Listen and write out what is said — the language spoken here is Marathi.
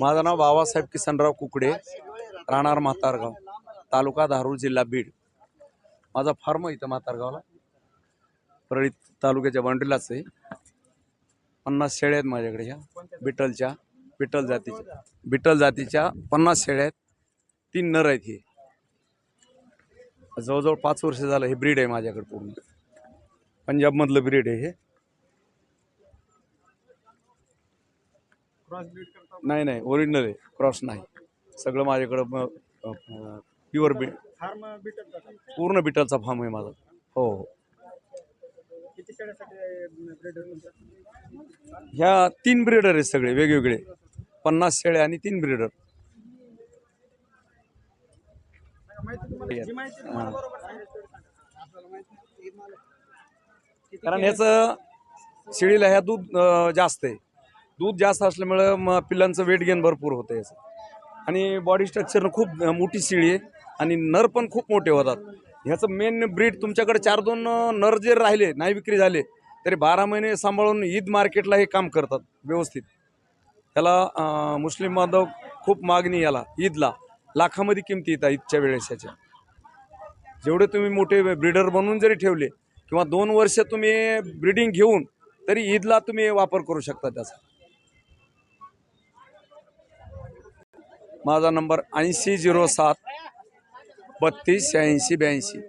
माझं नाव बाबासाहेब किसनराव कुकडे राहणार म्हातारगाव तालुका धारूर जिल्हा बीड. माझा फार्म इथं म्हातारगावला. परळीत तालुक्याच्या बाउंड्रीलाच आहे. पन्नास शेळ्या आहेत माझ्याकडे ह्या बिटलच्या बिटल जातीच्या. बिटल जातीच्या पन्नास शेळ्या आहेत. तीन नर आहेत हे. जवळजवळ पाच वर्ष झालं हे ब्रीड आहे माझ्याकडे पूर्ण. पंजाबमधलं ब्रीड आहे हे. नाही नाही ओरिजिनल आहे. क्रॉस नाही. सगळं माझ्याकडं प्युअर बी पूर्ण बिटलचा फार्म आहे माझा. हो हो. ह्या तीन ब्रीडर आहेत सगळे वेगवेगळे. पन्नास शेळ्या आणि तीन ब्रीडर ही. कारण ह्याचं शेळीला ह्या दूध जास्त आहे. दूध जास्त असल्यामुळं मग पिल्लांचं वेट गेन भरपूर होतं याचं आणि बॉडी स्ट्रक्चर खूप मोठी शिळी आहे आणि नर पण खूप मोठे होतात. ह्याचं मेन ब्रीड तुमच्याकडे चार दोन नर जे राहिले नाही विक्री झाले तरी बारा महिने सांभाळून ईद मार्केटला हे काम करतात व्यवस्थित. त्याला मुस्लिम बांधव खूप मागणी याला ईदला. लाखामध्ये किमती येतात ईदच्या वेळेस याच्या जेवढे तुम्ही मोठे ब्रीडर बनवून जरी ठेवले किंवा दोन वर्ष तुम्ही ब्रीडिंग घेऊन तरी ईदला तुम्ही वापर करू शकता त्याचा. माझा नंबर ऐंशी झिरो सात बत्तीस शहाऐंशी ब्याऐंशी.